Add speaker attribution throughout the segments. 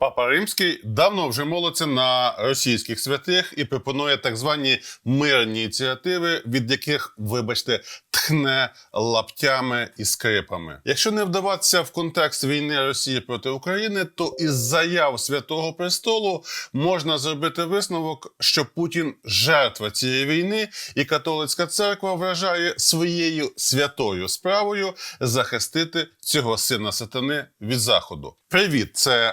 Speaker 1: Папа Римський давно вже молиться на російських святих і пропонує так звані мирні ініціативи, від яких, вибачте, тхне лаптями і скрипами. Якщо не вдаватися в контекст війни Росії проти України, то із заяв Святого Престолу можна зробити висновок, що Путін жертва цієї війни, і католицька церква вважає своєю святою справою захистити цього сина сатани від заходу. Привіт, це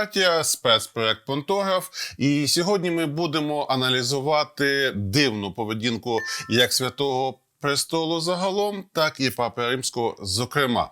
Speaker 1: аристократія, спецпроект Понтограф. І сьогодні ми будемо аналізувати дивну поведінку як святого престолу загалом, так і папи римського зокрема.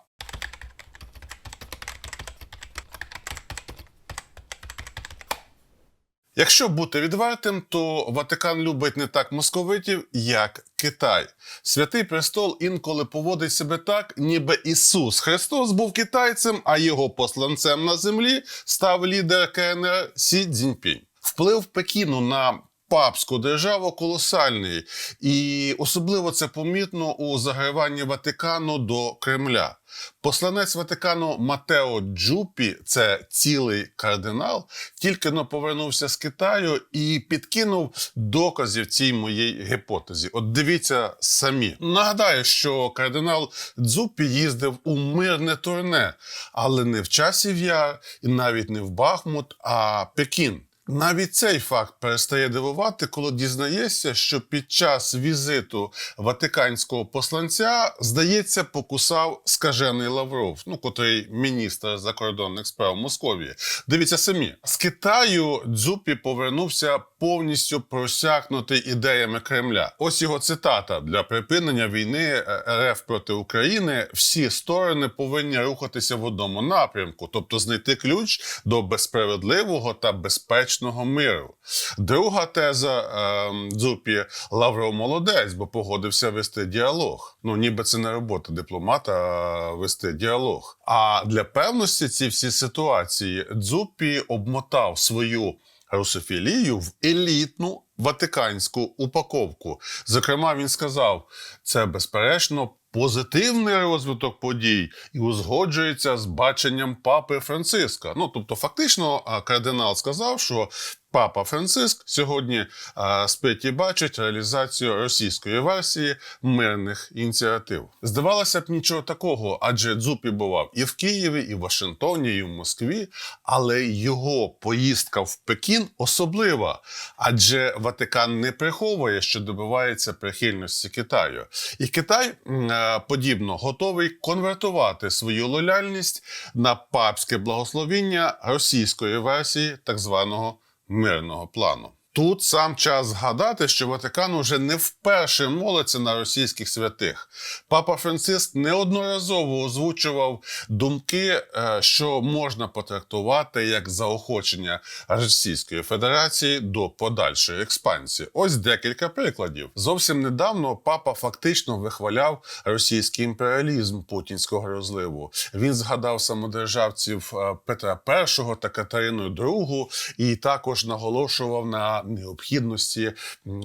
Speaker 1: Якщо бути відвертим, то Ватикан любить не так московитів, як Китай. Святий престол інколи поводить себе так, ніби Ісус Христос був китайцем, а його посланцем на землі став лідер КНР Сі Цзіньпінь. Вплив Пекіну на папську державу колосальний, і особливо це помітно у заграванні Ватикану до Кремля. Посланець Ватикану Матео Джупі, це цілий кардинал, тільки но повернувся з Китаю і підкинув доказів цій моїй гіпотезі. От дивіться самі. Нагадаю, що кардинал Дзупі їздив у мирне турне, але не в часів яр і навіть не в Бахмут, а Пекін. Навіть цей факт перестає дивувати, коли дізнаєшся, що під час візиту ватиканського посланця, здається, покусав скажений Лавров, ну котрий міністр закордонних справ Московії. Дивіться самі з Китаю Дзупі повернувся повністю просякнутий ідеями Кремля. Ось його цитата для припинення війни е, РФ проти України. Всі сторони повинні рухатися в одному напрямку, тобто знайти ключ до безсправедливого та безпечного миру. Друга теза е, Дзупі Лавров молодець, бо погодився вести діалог. Ну ніби це не робота дипломата а вести діалог. А для певності ці всі ситуації Дзупі обмотав свою русофілію в елітну ватиканську упаковку. Зокрема, він сказав: це безперечно. Позитивний розвиток подій і узгоджується з баченням папи Франциска. Ну тобто, фактично, кардинал сказав, що папа Франциск сьогодні а, спить і бачить реалізацію російської версії мирних ініціатив. Здавалося б, нічого такого, адже Дзупі бував і в Києві, і в Вашингтоні, і в Москві. Але його поїздка в Пекін особлива, адже Ватикан не приховує, що добивається прихильності Китаю. І Китай м, е, подібно готовий конвертувати свою лояльність на папське благословіння російської версії так званого мирного плану. Тут сам час згадати, що Ватикан уже не вперше молиться на російських святих. Папа Франциск неодноразово озвучував думки, е, що можна потрактувати як заохочення Російської Федерації до подальшої експансії. Ось декілька прикладів. Зовсім недавно папа фактично вихваляв російський імперіалізм путінського розливу. Він згадав самодержавців е, Петра І та Катерину II і також наголошував на необхідності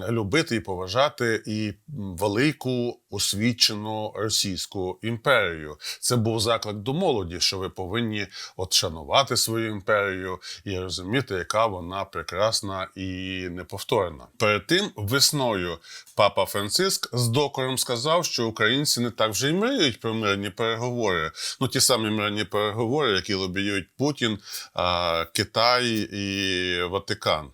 Speaker 1: любити і поважати і велику освічену Російську імперію. Це був заклик до молоді, що ви повинні от шанувати свою імперію і розуміти, яка вона прекрасна і неповторна. Перед тим весною папа Франциск з докором сказав, що українці не так вже й мріють про мирні переговори. Ну ті самі мирні переговори, які лобіюють Путін, Китай і Ватикан.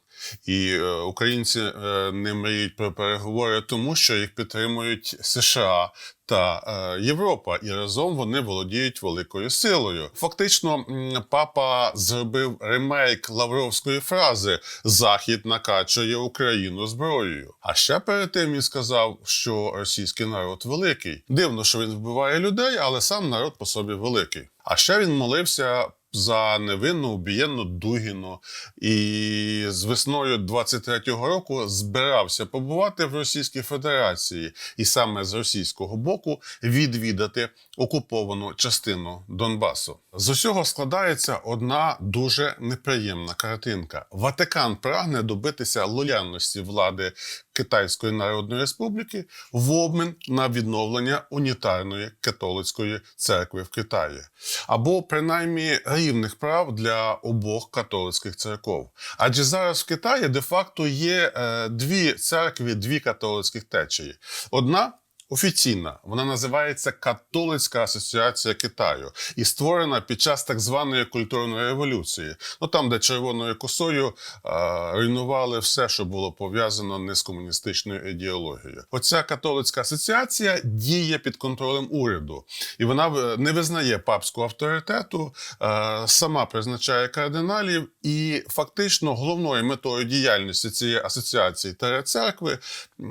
Speaker 1: І е, українці е, не мріють про переговори, тому що їх підтримують США та е, Європа, і разом вони володіють великою силою. Фактично, папа зробив ремейк лавровської фрази Захід накачує Україну зброєю. А ще перед тим він сказав, що російський народ великий. Дивно, що він вбиває людей, але сам народ по собі великий. А ще він молився за невинну убієнну Дугіну і з весною 23-го року збирався побувати в Російській Федерації і саме з російського боку відвідати окуповану частину Донбасу. З усього складається одна дуже неприємна картинка. Ватикан прагне добитися лояльності влади Китайської Народної Республіки в обмін на відновлення унітарної католицької церкви в Китаї, або принаймні рівних прав для обох католицьких церков. Адже зараз в Китаї де-факто є е, дві церкви, дві католицьких течії. Одна Офіційна вона називається Католицька асоціація Китаю і створена під час так званої культурної революції. Ну там, де червоною косою а, руйнували все, що було пов'язано не з комуністичною ідеологією. Оця католицька асоціація діє під контролем уряду, і вона е, не визнає папського авторитету, е, сама призначає кардиналів, і фактично головною метою діяльності цієї асоціації та церкви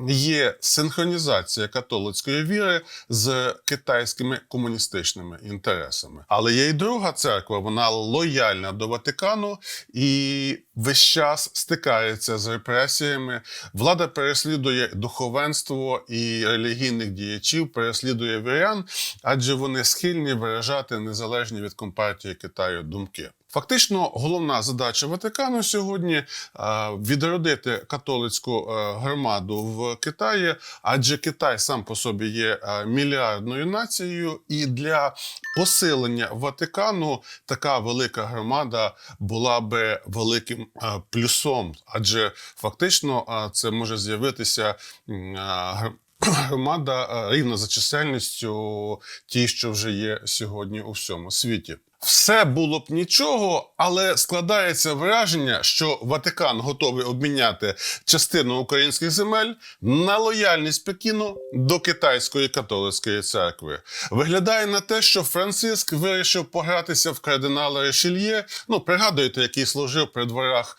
Speaker 1: є синхронізація католицької віри з китайськими комуністичними інтересами. Але є й друга церква, вона лояльна до Ватикану і весь час стикається з репресіями. Влада переслідує духовенство і релігійних діячів, переслідує вірян, адже вони схильні виражати незалежні від компартії Китаю думки. Фактично, головна задача Ватикану сьогодні е, відродити католицьку е, громаду в Китаї, адже Китай сам по собі є е, мільярдною нацією, і для посилення Ватикану така велика громада була би великим плюсом, адже фактично е, це може з'явитися е, гр- громада рівно за чисельністю ті, що вже є сьогодні у всьому світі. Все було б нічого, але складається враження, що Ватикан готовий обміняти частину українських земель на лояльність Пекіну до китайської католицької церкви. Виглядає на те, що Франциск вирішив погратися в кардинала Ришельє. Ну, пригадуєте, який служив при дворах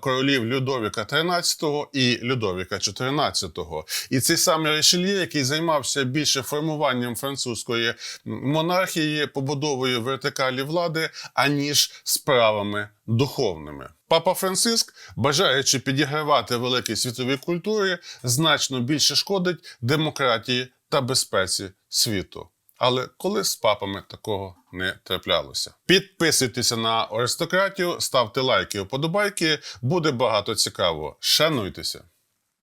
Speaker 1: королів Людовіка XIII і Людовіка XIV. І цей самий Ришельє, який займався більше формуванням французької монархії, побудовою вертикалі влади, аніж справами духовними. Папа Франциск, бажаючи підігравати великій світовій культурі, значно більше шкодить демократії та безпеці світу. Але коли з папами такого не траплялося. Підписуйтеся на аристократію, ставте лайки, вподобайки. Буде багато цікавого. Шануйтеся.